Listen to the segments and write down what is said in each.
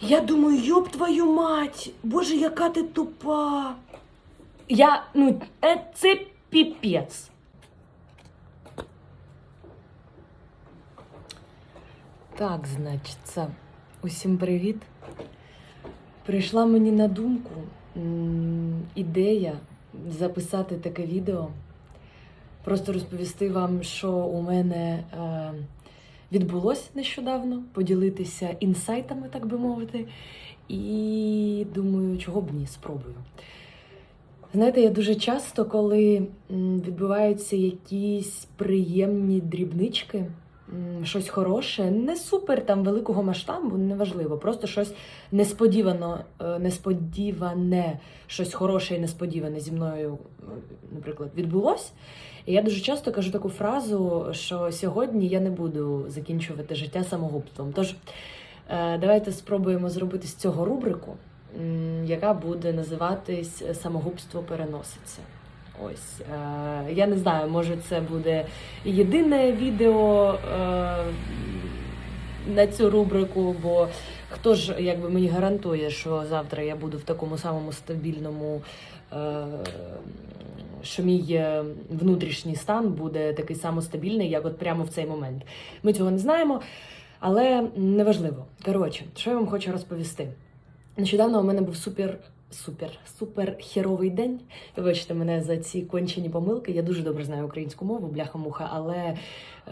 Я думаю, йоб твою мать! Боже, яка ти тупа! Я, ну, е, це піпець. Так, значить, усім привіт. Прийшла мені на думку ідея записати таке відео. Просто розповісти вам, що у мене е, відбулося нещодавно, поділитися інсайтами, так би мовити. І думаю, чого б ні, спробую. Знаєте, я дуже часто, коли відбуваються якісь приємні дрібнички, щось хороше, не супер там великого масштабу, неважливо, просто щось несподівано, е, несподіване, щось хороше і несподіване зі мною, наприклад, відбулось. І я дуже часто кажу таку фразу, що сьогодні я не буду закінчувати життя самогубством. Тож е, давайте спробуємо зробити з цього рубрику, яка буде називатись Самогубство переноситься. Ось е, я не знаю, може це буде єдине відео е, на цю рубрику, бо хто ж якби мені гарантує, що завтра я буду в такому самому стабільному, е, що мій внутрішній стан буде такий самостабільний, як от прямо в цей момент. Ми цього не знаємо, але неважливо. Коротше, що я вам хочу розповісти. Нещодавно у мене був супер. Супер, супер херовий день. Вибачте мене за ці кончені помилки. Я дуже добре знаю українську мову, бляха-муха, але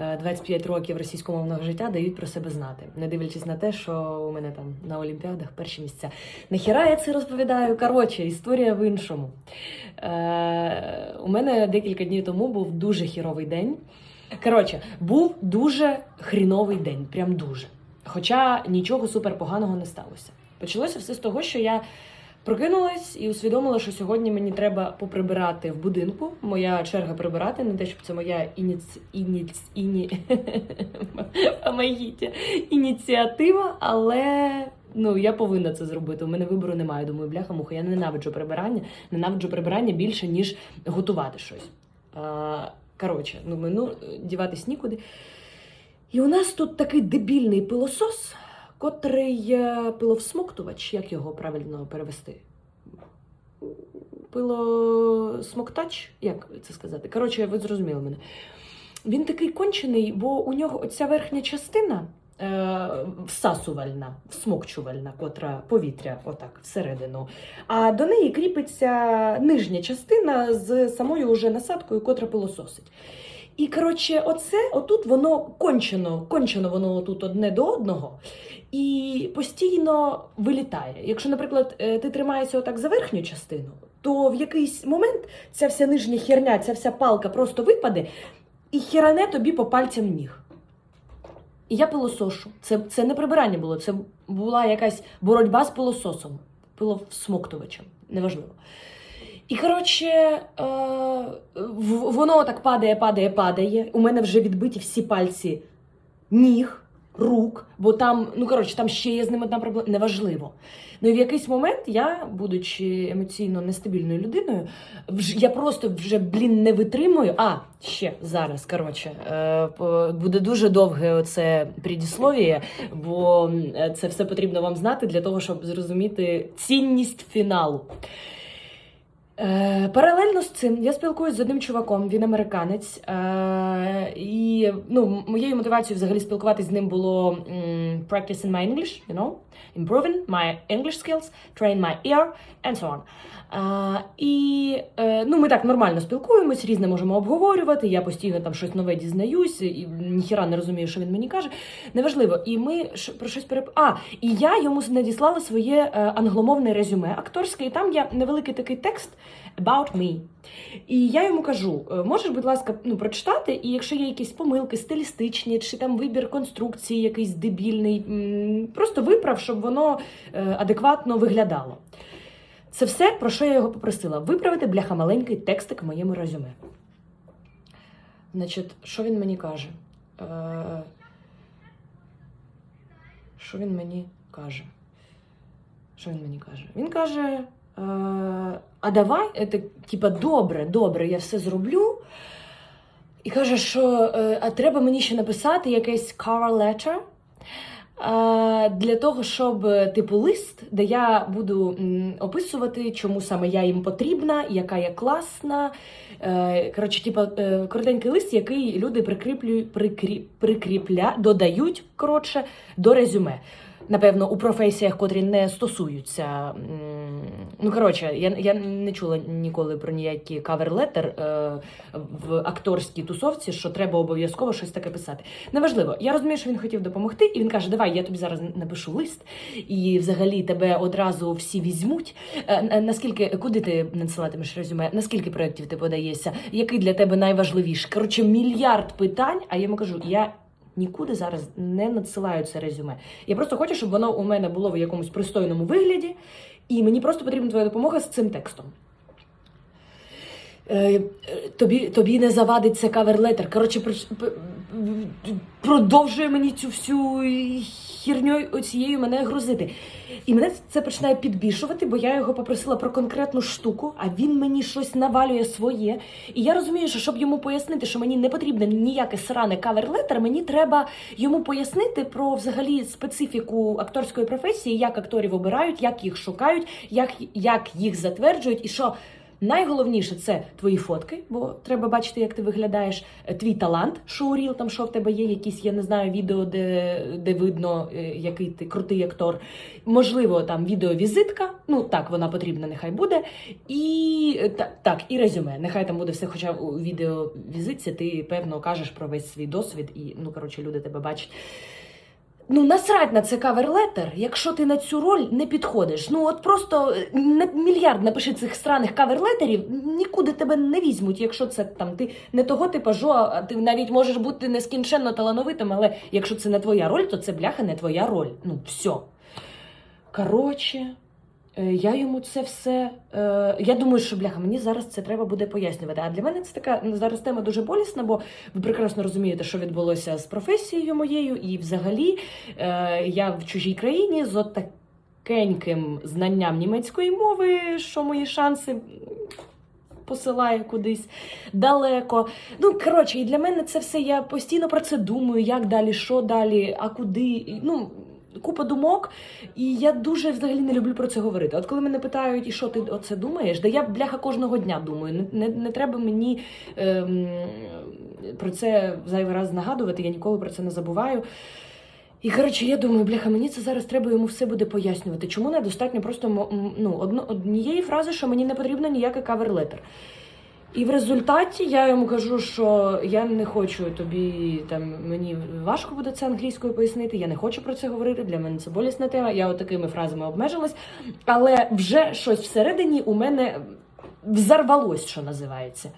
е, 25 років російськомовного життя дають про себе знати, не дивлячись на те, що у мене там на Олімпіадах перші місця. Нахіра я це розповідаю? Коротше, історія в іншому. Е, у мене декілька днів тому був дуже хіровий день. Коротше, був дуже хріновий день, прям дуже. Хоча нічого супер поганого не сталося. Почалося все з того, що я прокинулась і усвідомила, що сьогодні мені треба поприбирати в будинку. Моя черга прибирати, не те, щоб це моя ініц... ініц... іні... Ініціатива, але ну я повинна це зробити. У мене вибору немає. Думаю, бляха муха, я ненавиджу прибирання, ненавиджу прибирання більше, ніж готувати щось. Коротше, ну ну діватись нікуди. І у нас тут такий дебільний пилосос, котрий е, пиловсмоктувач, як його правильно перевести? Пилосмоктач, як це сказати? Коротше, ви зрозуміли мене. Він такий кончений, бо у нього оця верхня частина е, всасувальна, всмокчувальна, котра повітря, отак, всередину. А до неї кріпиться нижня частина з самою уже насадкою, котра пилососить. І коротше, оце отут воно кончено, кончено воно тут одне до одного і постійно вилітає. Якщо, наприклад, е, ти тримаєшся отак за верхню частину, то в якийсь момент ця вся нижня херня, ця вся палка просто випаде і херане тобі по пальцям ніг. І я пилосошу. Це, це не прибирання було, це була якась боротьба з пилососом, пилосмоктувачем, неважливо. І коротше, е, воно так падає, падає, падає. У мене вже відбиті всі пальці ніг, рук, бо там, ну коротше, там ще є з ним одна проблема. Неважливо. Ну і в якийсь момент я, будучи емоційно нестабільною людиною, вж- я просто вже, блін, не витримую. А, ще зараз, коротше, е, буде дуже довге оце предісловіє, бо е, це все потрібно вам знати для того, щоб зрозуміти цінність фіналу. Е, паралельно з цим я спілкуюсь з одним чуваком, він американець. Е, і ну, моєю мотивацією взагалі спілкуватись з ним було м, practicing my English, you know, improving my English skills, train my ear, and so on. Е, і е, ну, ми так нормально спілкуємось, різне можемо обговорювати. Я постійно там щось нове дізнаюсь, і ніхіра не розумію, що він мені каже. Неважливо. І ми про щось переп... А, і я йому надіслала своє е, англомовне резюме акторське, і там є невеликий такий текст about me. І я йому кажу: е, можеш, будь ласка, ну, прочитати, і якщо є якісь помилки стилістичні, чи там вибір конструкції якийсь дебільний, просто виправ, щоб воно е, адекватно виглядало. Це все, про що я його попросила. Виправити бляха маленький текстик в моєму резюме. Значить, що він мені каже? Е, що він мені каже? Що він мені каже? Він каже: а давай, е, типа, добре, добре, я все зроблю. І каже, що е, а треба мені ще написати якесь cover letter. Для того, щоб типу лист, де я буду описувати, чому саме я їм потрібна, яка я класна. Е, Коротше, типу, коротенький лист, який люди прикріплюють, прикрі, прикріпля, додають коротше, до резюме. Напевно, у професіях, котрі не стосуються. Ну, коротше, я, я не чула ніколи про ніякі кавер-летер е, в акторській тусовці, що треба обов'язково щось таке писати. Неважливо, я розумію, що він хотів допомогти, і він каже: Давай, я тобі зараз напишу лист, і взагалі тебе одразу всі візьмуть. Е, е, Наскільки куди ти надсилатимеш резюме? Наскільки проєктів ти подаєшся? Який для тебе найважливіший? Коротше, мільярд питань. А я йому кажу, я. Нікуди зараз не надсилаю це резюме. Я просто хочу, щоб воно у мене було в якомусь пристойному вигляді, і мені просто потрібна твоя допомога з цим текстом. Е, е, тобі, тобі не завадить це каверлетер. Коротше, продовжує мені цю всю хірню оцією мене грузити. І мене це починає підбішувати, бо я його попросила про конкретну штуку, а він мені щось навалює своє. І я розумію, що щоб йому пояснити, що мені не потрібне ніяке сране каверлетер, мені треба йому пояснити про взагалі специфіку акторської професії, як акторів обирають, як їх шукають, як, як їх затверджують, і що Найголовніше це твої фотки, бо треба бачити, як ти виглядаєш. Е, Твій талант, шоуріл, там що в тебе є, якісь, я не знаю, відео, де, де видно, е, який ти крутий актор. Можливо, там відеовізитка, ну так, вона потрібна, нехай буде. І е, та- так, і резюме. Нехай там буде все, хоча у відеовізитці ти певно кажеш про весь свій досвід, і ну коротше, люди тебе бачать. Ну, насрать на це каверлетер, якщо ти на цю роль не підходиш. Ну от просто е, мільярд напиши цих сраних каверлетерів, нікуди тебе не візьмуть, якщо це там ти не того типажу, а ти навіть можеш бути нескінченно талановитим, але якщо це не твоя роль, то це бляха не твоя роль. Ну, все. Коротше, я йому це все. е, Я думаю, що бляха, мені зараз це треба буде пояснювати. А для мене це така ну, зараз тема дуже болісна, бо ви прекрасно розумієте, що відбулося з професією моєю, і взагалі е, я в чужій країні з отакеньким знанням німецької мови, що мої шанси. Посилає кудись далеко. Ну, коротше, і для мене це все. Я постійно про це думаю, як далі, що далі, а куди. Ну, купа думок. І я дуже взагалі не люблю про це говорити. От коли мене питають, і що ти оце думаєш, да я бляха кожного дня думаю. Не, не, не треба мені ем, про це зайвий раз нагадувати, я ніколи про це не забуваю. І коротше, я думаю, бляха, мені це зараз треба йому все буде пояснювати. Чому недостатньо просто ну, однієї фрази, що мені не потрібно ніякий каверлетер. І в результаті я йому кажу, що я не хочу тобі там мені важко буде це англійською пояснити. Я не хочу про це говорити. Для мене це болісна тема. Я отакими такими фразами обмежилась. Але вже щось всередині у мене взорвалось, що називається.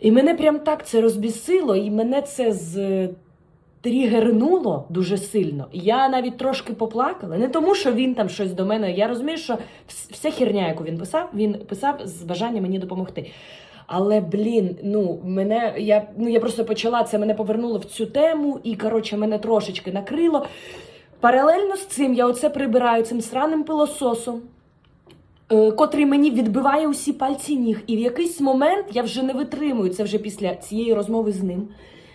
І мене прям так це розбісило, і мене це з. Тригернуло дуже сильно. Я навіть трошки поплакала. Не тому, що він там щось до мене. Я розумію, що вс- вся херня, яку він писав, він писав з бажанням мені допомогти. Але блін, ну мене я ну я просто почала це, мене повернуло в цю тему, і коротше мене трошечки накрило. Паралельно з цим я оце прибираю цим сраним пилососом, е, котрий мені відбиває усі пальці ніг. І в якийсь момент я вже не витримую це вже після цієї розмови з ним.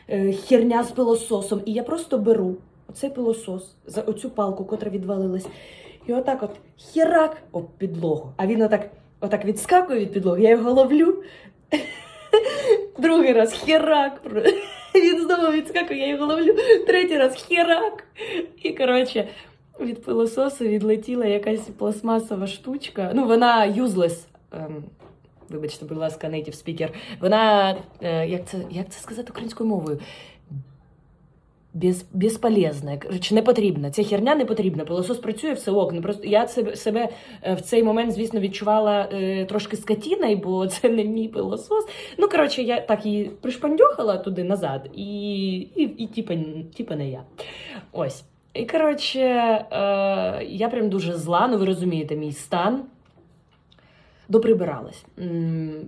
Е, Херня з пилососом. І я просто беру оцей пилосос за оцю палку, котра відвалилась, і отак от херак об підлогу. А він отак, отак відскакує від підлоги, я його ловлю. Другий раз херак. Він знову відскакує, я його ловлю. Третій раз херак. І коротше, від пилососу відлетіла якась пластмасова штучка. Ну, вона. Ем, вибачте, будь ласка, native speaker. Вона, е, як, це, як це сказати українською мовою? Без, безполезна, коротше, не потрібна. Ця херня не потрібна. Пилосос працює, все ок. Не просто я себе, себе е, в цей момент, звісно, відчувала е, трошки скотіною, бо це не мій пилосос. Ну, коротше, я так її пришпандьохала туди назад, і, і, і типа, типа не я. Ось. І коротше, е, я прям дуже зла, ну ви розумієте, мій стан. Доприбиралась.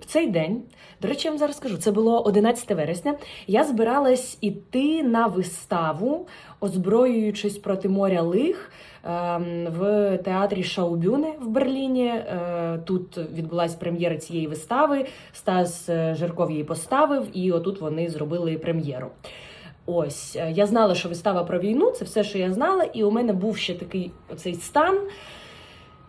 В цей день, до речі, я вам зараз скажу, це було 11 вересня. Я збиралась іти на виставу, озброюючись проти моря лих ем, в театрі Шаубюне в Берліні. Е, Тут відбулася прем'єра цієї вистави. Стас е, Жирков її поставив, і отут вони зробили прем'єру. Ось е, я знала, що вистава про війну, це все, що я знала, і у мене був ще такий оцей стан.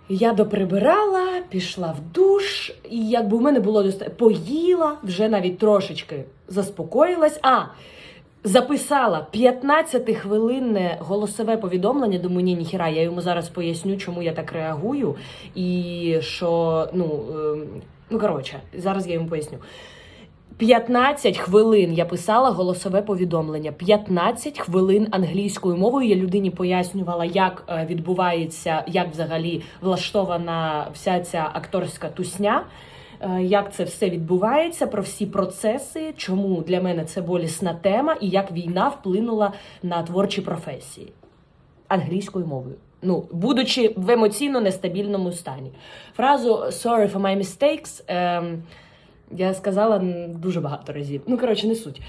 Я доприбирала, пішла в душ, і якби у мене було доста... поїла, вже навіть трошечки заспокоїлась. А записала 15-хвилинне голосове повідомлення. Думаю, ні, ніхіра, я йому зараз поясню, чому я так реагую. І що, ну, ем, ну коротше, зараз я йому поясню. 15 хвилин я писала голосове повідомлення. 15 хвилин англійською мовою я людині пояснювала, як е, відбувається, як взагалі влаштована вся ця акторська тусня. е, Як це все відбувається, про всі процеси, чому для мене це болісна тема, і як війна вплинула на творчі професії англійською мовою. Ну, будучи в емоційно нестабільному стані. Фразу «sorry for my mistakes» ем, я сказала дуже багато разів. Ну, коротше, не суть.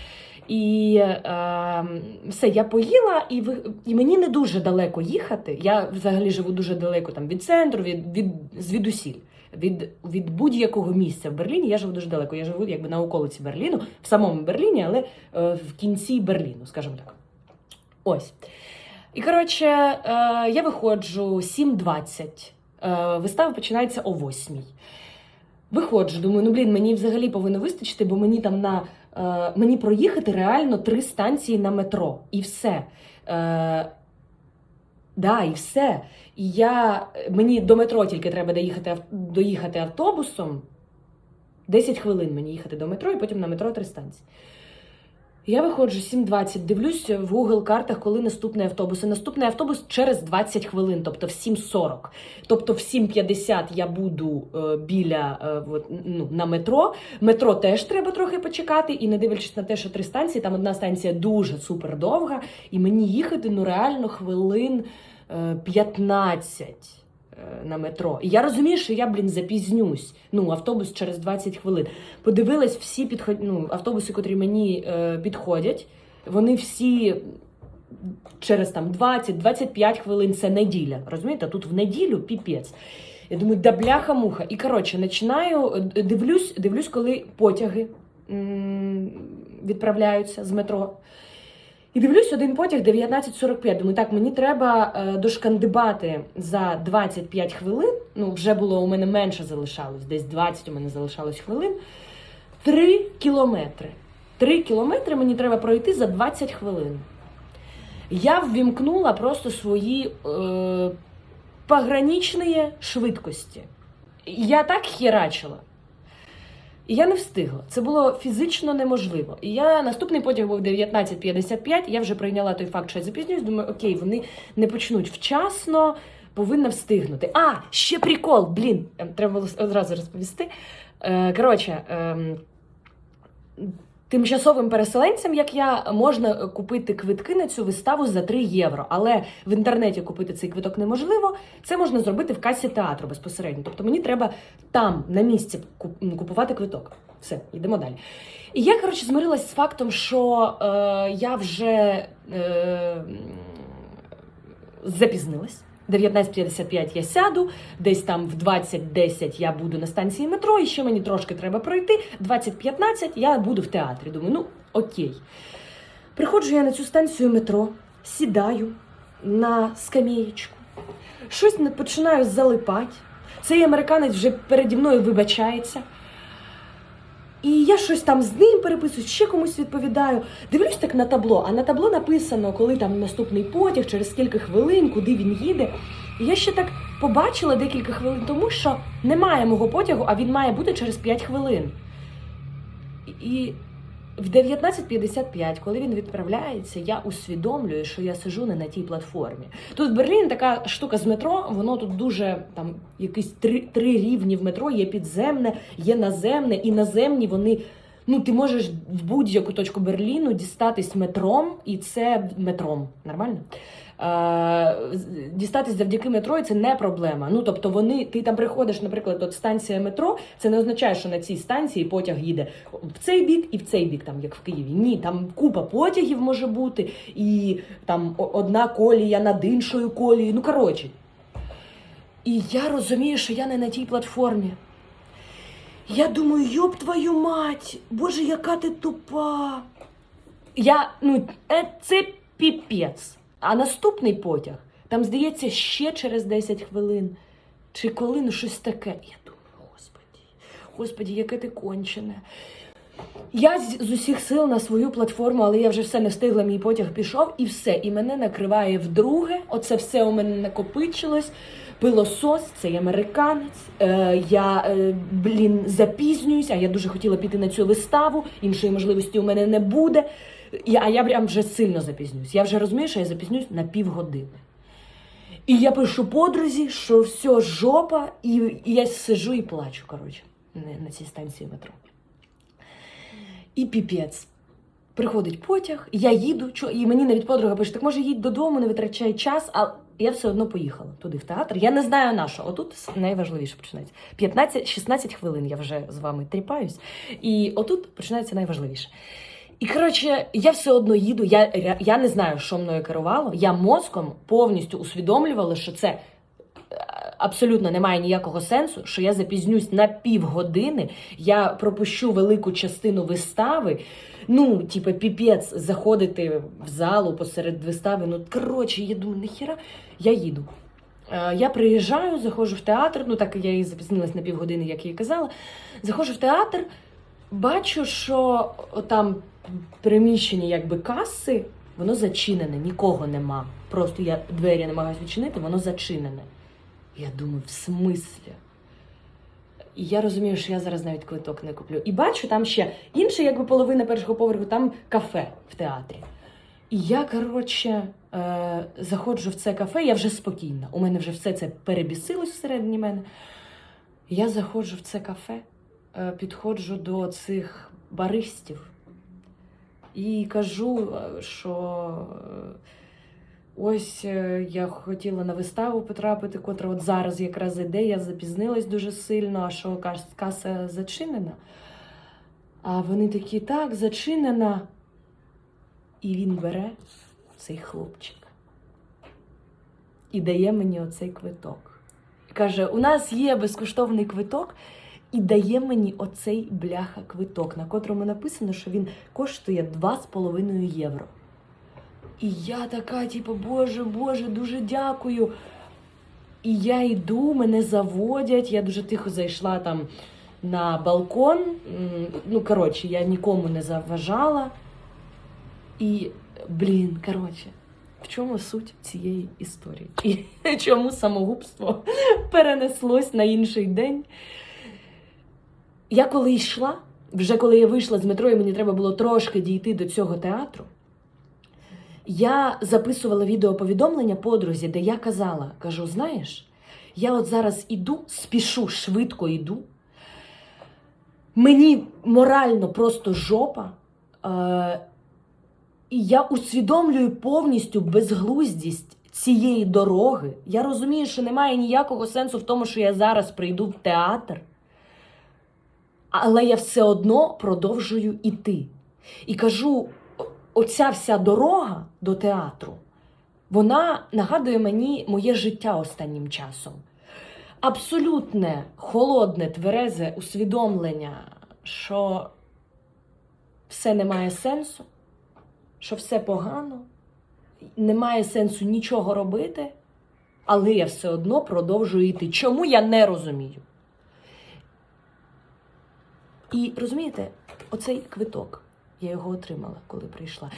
І е, все, я поїла, і, ви, і мені не дуже далеко їхати. Я взагалі живу дуже далеко там, від центру, від, від, звідусіль. Від, від будь-якого місця в Берліні я живу дуже далеко. Я живу якби на околиці Берліну, в самому Берліні, але е, в кінці Берліну, скажімо так. Ось. І коротше, е, я виходжу 7.20. Е, вистава починається о 8. Виходжу, думаю, ну блін, мені взагалі повинно вистачити, бо мені там на е, мені проїхати реально три станції на метро. І все. Е, да, і все. І я, мені до метро тільки треба доїхати, доїхати автобусом. 10 хвилин мені їхати до метро, і потім на метро три станції. Я виходжу 7.20, дивлюсь в Google картах, коли наступний автобус. І наступний автобус через 20 хвилин, тобто в 7.40. Тобто в 7.50 я буду е, біля е, ну, на метро. Метро теж треба трохи почекати. І не дивлячись на те, що три станції, там одна станція дуже супер довга, і мені їхати ну реально хвилин е, 15 е, на метро. І я розумію, що я, блін, запізнюсь. Ну, автобус через 20 хвилин. Подивилась всі підход... ну, автобуси, котрі мені е, підходять. Вони всі через там 20-25 хвилин це неділя. Розумієте? Тут в неділю піпець. Я думаю, да бляха-муха. І коротше, починаю, е, дивлюсь, дивлюсь, коли потяги м, відправляються з метро. І дивлюсь один потяг 19.45. Думаю, так, мені треба е, дошкандибати за 25 хвилин. Ну, вже було у мене менше залишалось, десь 20 у мене залишалось хвилин. 3 кілометри. 3 кілометри мені треба пройти за 20 хвилин. Я ввімкнула просто свої е, пограничні швидкості. Я так херачила. І я не встигла. Це було фізично неможливо. І я наступний потяг був 19.55. Я вже прийняла той факт, що я запізнююсь. Думаю, окей, вони не почнуть вчасно, повинна встигнути. А, ще прикол, блін, ем, треба було одразу розповісти. Е, коротше, ем, тимчасовим переселенцям, як я, можна купити квитки на цю виставу за 3 євро. Але в інтернеті купити цей квиток неможливо. Це можна зробити в касі театру безпосередньо. Тобто мені треба там на місці куп- купувати квиток. Все, йдемо далі. І я, коротше, змирилась з фактом, що е, я вже е, запізнилась. 19.55 я сяду, десь там в 20.10 я буду на станції метро, і ще мені трошки треба пройти. 20.15 я буду в театрі. Думаю, ну окей. Приходжу я на цю станцію метро, сідаю на скамеєчку, щось починаю залипати. Цей американець вже переді мною вибачається. І я щось там з ним переписую, ще комусь відповідаю. Дивлюсь так на табло, а на табло написано, коли там наступний потяг, через скільки хвилин, куди він їде. І я ще так побачила декілька хвилин тому, що немає мого потягу, а він має бути через 5 хвилин. І в 19.55, коли він відправляється, я усвідомлюю, що я сижу не на тій платформі. Тут в Берліні така штука з метро, воно тут дуже там якісь три, три рівні в метро, є підземне, є наземне, і наземні вони. Ну, ти можеш в будь-яку точку Берліну дістатись метром, і це метром. Нормально? Е, дістатись завдяки метро, і це не проблема. Ну тобто, вони ти там приходиш, наприклад, от станція метро. Це не означає, що на цій станції потяг їде в цей бік і в цей бік, там як в Києві. Ні, там купа потягів може бути, і там одна колія над іншою колією. Ну коротше. І я розумію, що я не на тій платформі. Я думаю, йоб твою мать, боже, яка ти тупа. Я, ну, е, це піпець. А наступний потяг, там, здається, ще через 10 хвилин. Чи коли, ну щось таке. Я думаю, господі, господі, яке ти кончене. Я з, з усіх сил на свою платформу, але я вже все не встигла, мій потяг пішов, і все. І мене накриває вдруге. Оце все у мене накопичилось. Пилосос, цей американець. Е, я, е, блін, запізнююсь, а я дуже хотіла піти на цю виставу. Іншої можливості у мене не буде. А я прям вже сильно запізнююсь. Я вже розумію, що я запізнююсь на півгодини. І я пишу подрузі, що все жопа, і, і я сижу і плачу, коротше, на цій станції метро. І піпець. Приходить потяг, я їду, і мені навіть подруга пише, так може їдь додому, не витрачай час, а я все одно поїхала туди, в театр. Я не знаю на що. Отут найважливіше починається. 15-16 хвилин я вже з вами тріпаюсь, і отут починається найважливіше. І коротше, я все одно їду. Я, я не знаю, що мною керувало. Я мозком повністю усвідомлювала, що це абсолютно немає ніякого сенсу, що я запізнюсь на півгодини, я пропущу велику частину вистави. Ну, типу, піпець, заходити в залу посеред вистави. Ну, коротше, я думаю, нахіра я їду. Е, Я приїжджаю, заходжу в театр, ну так я і запізнилась на півгодини, як я казала. Заходжу в театр, бачу, що там приміщення якби каси, воно зачинене, нікого нема. Просто я двері намагаюся відчинити, воно зачинене. Я думаю, в смислі? І я розумію, що я зараз навіть квиток не куплю. І бачу, там ще інша, якби половина першого поверху, там кафе в театрі. І я, коротше, е, заходжу в це кафе, я вже спокійна. У мене вже все це перебісилось всередині мене. Я заходжу в це кафе, е, підходжу до цих баристів і кажу, е, що е, ось е, я хотіла на виставу потрапити, котра от зараз якраз іде, я запізнилась дуже сильно, а що каса зачинена. А вони такі, так, зачинена. І він бере цей хлопчик і дає мені оцей квиток. І каже: у нас є безкоштовний квиток, і дає мені оцей бляха квиток, на котрому написано, що він коштує 2,5 євро. І я така, типу, Боже, Боже, дуже дякую. І я йду, мене заводять. Я дуже тихо зайшла там на балкон. Ну, коротше, я нікому не заважала. І, блін, коротше, в чому суть цієї історії? І чому самогубство перенеслось на інший день? Я коли йшла, вже коли я вийшла з метро, і мені треба було трошки дійти до цього театру. Я записувала відеоповідомлення подрузі, де я казала: кажу, знаєш, я от зараз іду, спішу, швидко іду. Мені морально просто жопа. Е- і я усвідомлюю повністю безглуздість цієї дороги. Я розумію, що немає ніякого сенсу в тому, що я зараз прийду в театр. Але я все одно продовжую іти. І кажу: оця вся дорога до театру, вона нагадує мені моє життя останнім часом. Абсолютне холодне, тверезе усвідомлення, що все не має сенсу, що все погано, немає сенсу нічого робити, але я все одно продовжую йти. Чому я не розумію? І розумієте, оцей квиток, я його отримала, коли прийшла.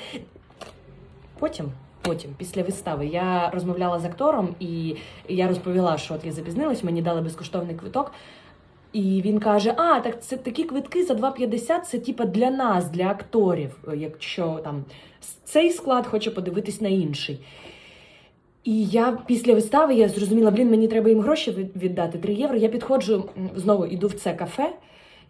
Потім, потім, після вистави, я розмовляла з актором, і я розповіла, що от я запізнилась, мені дали безкоштовний квиток. І він каже: А, так це такі квитки за 2,50 це типа для нас, для акторів, якщо там цей склад хоче подивитись на інший. І я після вистави я зрозуміла, блін, мені треба їм гроші віддати 3 євро. Я підходжу знову іду в це кафе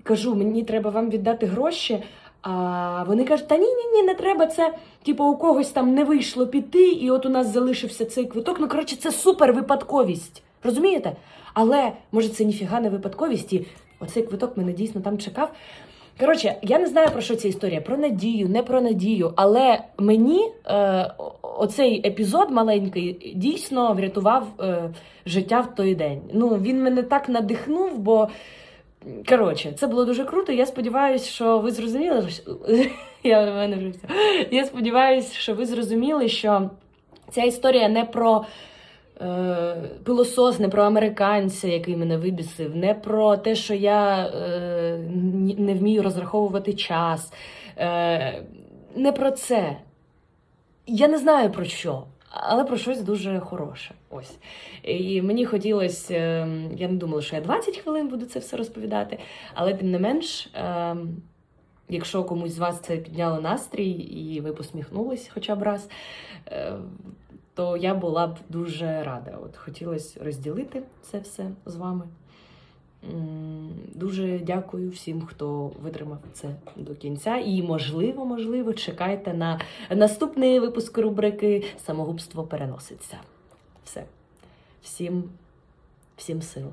кажу, мені треба вам віддати гроші. А вони кажуть, та ні, ні, ні, не треба. Це типу у когось там не вийшло піти, і от у нас залишився цей квиток. Ну коротше, це супер випадковість. Розумієте? Але може це ніфіга не випадковість, і оцей квиток мене дійсно там чекав. Коротше, я не знаю про що ця історія, про надію, не про надію, але мені е, оцей епізод маленький дійсно врятував е, життя в той день. Ну, він мене так надихнув, бо Коротше, це було дуже круто. Я сподіваюся, що ви зрозуміли. що- Я мене. Я сподіваюся, що ви зрозуміли, що ця історія не про е, пилосос, не про американця, який мене вибісив, не про те, що я е, не вмію розраховувати час. Е, не про це. Я не знаю про що, але про щось дуже хороше. Ось. І мені хотілося, е, я не думала, що я 20 хвилин буду це все розповідати, але тим не менш, е, якщо комусь з вас це підняло настрій і ви посміхнулись хоча б раз, е, то я була б дуже рада. От хотілося розділити це все з вами. Дуже дякую всім, хто витримав це до кінця. І, можливо, можливо, чекайте на наступний випуск рубрики Самогубство переноситься. Все. Всім, всім сил.